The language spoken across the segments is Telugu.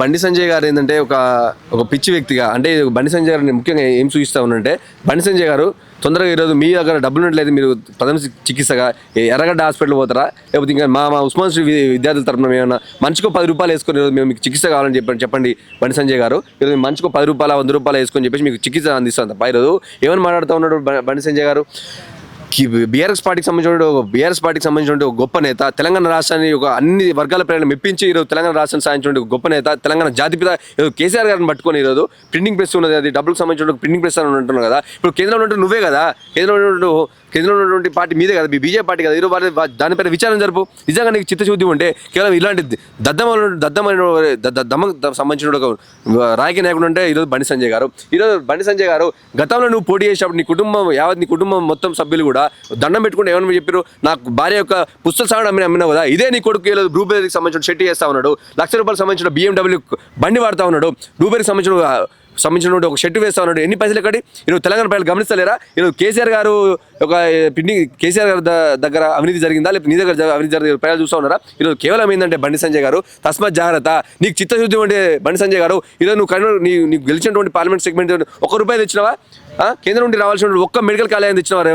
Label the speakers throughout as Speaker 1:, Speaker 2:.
Speaker 1: బండి సంజయ్ గారు ఏంటంటే ఒక ఒక పిచ్చి వ్యక్తిగా అంటే బండి సంజయ్ గారిని ముఖ్యంగా ఏం సూచిస్తా ఉన్నంటే బండి సంజయ్ గారు తొందరగా ఈరోజు మీ దగ్గర డబ్బులు ఉన్నట్లయితే మీరు ప్రథమ చికిత్సగా ఎర్రగడ్డ హాస్పిటల్ పోతారా? లేకపోతే ఇంకా మా మా ఉస్మాన్ శ్రీ విద్యార్థుల తరపున ఏమైనా మంచికో పది రూపాయలు వేసుకొని ఈరోజు మేము మీకు చికిత్స కావాలని చెప్పండి చెప్పండి బండి సంజయ్ గారు. ఈరోజు మంచికో పది రూపాయలు వంద రూపాయలు వేసుకొని చెప్పేసి మీకు చికిత్స అందిస్తాం తప్ప ఈరోజు ఏమని మాట్లాడుతూ ఉన్నాడు బండి సంజయ్ గారు? బీఆర్ఎస్ పార్టీకి సంబంధించిన బీఆర్ఎస్ పార్టీకి సంబంధించిన గొప్ప నేత తెలంగాణ రాష్ట్రాన్ని ఒక అన్ని వర్గాల ప్రజలను మెప్పించి ఈరోజు తెలంగాణ రాష్ట్రాన్ని సాధించిన గొప్ప నేత తెలంగాణ జాతిపిత కేసీఆర్ గారిని పట్టుకొని ఈరోజు ప్రింటింగ్ ప్రెస్ ఉన్నది అది డబ్బులకు సంబంధించిన ప్రింటింగ్ ప్రెస్ అని ఉంటున్నావు కదా. ఇప్పుడు కేంద్రంలో ఉంటే నువ్వే కదా. కేంద్రంలో ఉన్నట్టు కేంద్రంలో ఉన్నటువంటి పార్టీ మీదే కదా మీ బీజేపీ పార్టీ కదా. ఈరోజు వారి- వా- దానిపైన విచారణ జరుపు. నిజంగా నీకు చిత్తశుద్ధి ఉంటే కేవలం ఇలాంటి దద్దమైన దద్దమైన దమ్మ సంబంధించిన ఒక రాజకీయ నాయకుడు అంటే ఈరోజు బండి సంజయ్ గారు. ఈరోజు బండి సంజయ్ గారు గతంలో నువ్వు పోటీ చేసినప్పుడు నీ కుటుంబం యావత్ నీ కుటుంబం మొత్తం సభ్యులు కూడా దండం పెట్టుకుంటే ఏమని చెప్పారు నాకు భార్య యొక్క పుస్తక సాగడం అమ్మిన అమ్మినావు కదా ఇదే నీ కొడుకు ఈరోజు బ్లూబెర్రీకి సంబంధించిన షెట్టి చేస్తా ఉన్నాడు లక్ష రూపాయలకు సంబంధించిన బిఎండబ్ల్యూ బండి వాడుతా ఉన్నాడు బ్లూబెర్రీకి సంబంధించిన సంబంధించిన ఒక షెట్ వేస్తా ఉన్నాడు ఎన్ని పైసలు ఎక్కడి ఈరోజు తెలంగాణ ప్రజలు గమనిస్తలేరా? ఈరోజు కేసీఆర్ గారు ఒక పిండి కేసీఆర్ గారి దగ్గర అవినీతి జరిగిందా? లేకపోతే నీ దగ్గర అవినీతి జరిగింది ప్రజలు చూస్తూ ఉన్నారా? ఈరోజు కేవలం ఏంటంటే బండి సంజయ్ గారు తస్మాత్ జాగ్రత్త నీకు చిత్తశుద్ధి ఉంటే బండి సంజయ్ గారు ఈరోజు నువ్వు కన్ను నీ నీకు గెలిచినటువంటి పార్లమెంట్ సెగ్మెంట్ ఒక రూపాయి తెచ్చినవా? కేంద్రం నుండి రావాల్సిన ఒక్క మెడికల్ కాలేజ్ తెచ్చినవారు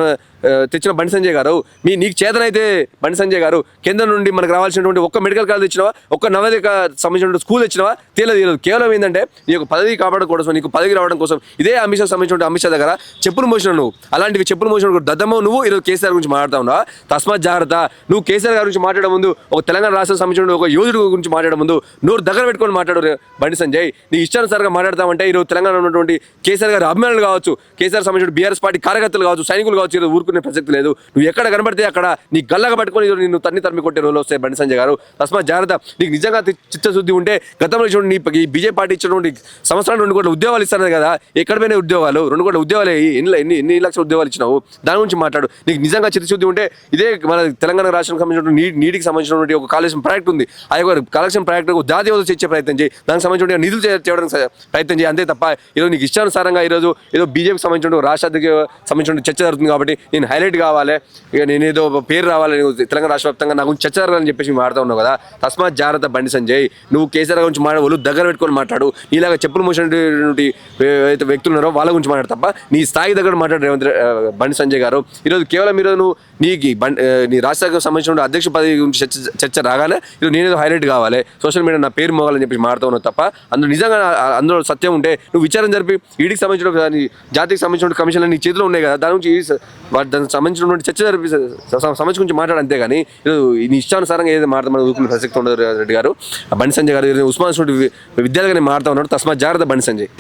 Speaker 1: తెచ్చిన బండి సంజయ్ గారు. మీ నీకు చేతనైతే బండి సంజయ్ గారు కేంద్రం నుండి మనకు రావాల్సినటువంటి ఒక్క మెడికల్ కాలేజ్ తెచ్చినవా? ఒక్క నవోదయ సంబంధించిన స్కూల్ తెచ్చినవా? తీయలేదు తీయలేదు కేవలం ఏంటంటే నీ యొక్క పదవి కాపాడడం కోసం నీకు పదవి రావడం కోసం ఇదే అమిత్ షా సంబంధించిన అమిత్ షా దగ్గర చెప్పులు మోసిన నువ్వు. అలాంటివి చెప్పులు మోసిన దద్దమ్మ నువ్వు ఈరోజు కేసీఆర్ గురించి మాట్లాడుతా ఉన్నావా? తస్మాత్ జాగ్రత్త. నువ్వు కేసీఆర్ గారి గురించి మాట్లాడే ముందు ఒక తెలంగాణ రాష్ట్రం సంబంధించిన ఒక యోధుడు గురించి మాట్లాడే ముందు నోరు దగ్గర పెట్టుకొని మాట్లాడు బండి సంజయ్. నీ ఇష్టానుసారంగా మాట్లాడతామంటే ఈరోజు తెలంగాణ ఉన్నటువంటి కేసీఆర్ గారి అభిమానులు కావచ్చు కేసీఆర్ సంబంధించిన బీఆర్ఎస్ పార్టీ కార్యకర్తలు కావచ్చు సైనికులు కావచ్చు ఈరోజు ఊరుకునే ప్రసక్తి లేదు. నువ్వు ఎక్కడ కనబడితే అక్కడ నీ గల్లగా పట్టుకొని నిన్ను తన్ని తరిమి కొట్టే రోజులు వస్తాయి బండి సంజయ్ గారు. తస్మా జాగ్రత్త. నీకు నిజంగా చిత్తశుద్ధి ఉంటే గతంలో చూడండి నీ ఈ బీజేపీ పార్టీ ఇచ్చినటువంటి సంవత్సరాలు రెండు కోట్ల ఉద్యోగాలు ఇస్తాను కదా ఎక్కడ ఉద్యోగాలు? రెండు కోట్ల ఉద్యోగాలు ఎన్ని ఎన్ని ఎన్ని లక్షల ఉద్యోగాలు ఇచ్చినావు? దాని గురించి మాట్లాడు. నీకు నిజంగా చిత్తశుద్ధి ఉంటే ఇదే మన తెలంగాణ రాష్ట్రానికి సంబంధించిన నీటి నీటికి సంబంధించినటువంటి ఒక కాలేజీం ప్రాజెక్ట్ ఉంది. ఆ యొక్క కలెక్షన్ ప్రాజెక్ట్ జాతీయ హోదా తెచ్చే ప్రయత్నం చేయి. దానికి సంబంధించిన నిధులు చేయడానికి ప్రయత్నం చేయి. అంతే తప్ప ఈరోజు నీకు ఇష్టానుసారంగా ఈరోజు ఏదో బీజేపీకి సంబంధించిన రాష్ట్ర సంబంధించిన చర్చ జరుగుతుంది కాబట్టి నేను హైలైట్ కావాలి. ఇక నేను ఏదో పేరు రావాలి తెలంగాణ రాష్ట్ర వ్యాప్తంగా నా గురించి చర్చ జరగాలని చెప్పేసి మాట్లాడుతూ ఉన్నావు కదా. తస్మాత్ జాగ్రత్త బండి సంజయ్. నువ్వు కేసీఆర్ గురించి మాట్లాడు వాళ్ళు దగ్గర పెట్టుకొని మాట్లాడు. నీలాగా చెప్పులు మోసినటువంటి ఏవైతే వ్యక్తులు ఉన్నారో వాళ్ళ గురించి మాట్లాడు తప్ప నీ స్థాయి దగ్గర మాట్లాడు రేవంత్ బండి సంజయ్ గారు. ఈరోజు కేవలం ఈరోజు నువ్వు నీకు బండి నీ రాష్ట్రానికి సంబంధించిన అధ్యక్ష పదవి గురించి చర్చ చర్చ రాగానే ఈరోజు నేనేదో హైలైట్ కావాలి. సోషల్ మీడియా నా పేరు మోగాలని చెప్పి మాట్లాడుతూ ఉన్నావు తప్ప అందులో నిజంగా అందులో సత్యం ఉంటే నువ్వు విచారం జరిపి ఈడికి సంబంధించిన జాతికి సంబంధించిన కమిషన్లు నీ చేతిలో ఉన్నాయి కదా దాని గురించి వాటి దానికి సంబంధించినటువంటి చర్చ జరిపి స- సమస్య గురించి మాట్లాడు అంతే కానీ ఈరోజు ఇష్టానుసారంగా ఏదైతే మాట్లాడమని ఊరుకునే ప్రసక్తి ఉండదు రెడ్డి గారు ఆ బండి సంజయ్ గారు ఉస్మాన్ స్టూడియో విద్యాలయాన్ని ఉన్నాడు తస్మాత్ జాగ్రత్త బండి సంజయ్.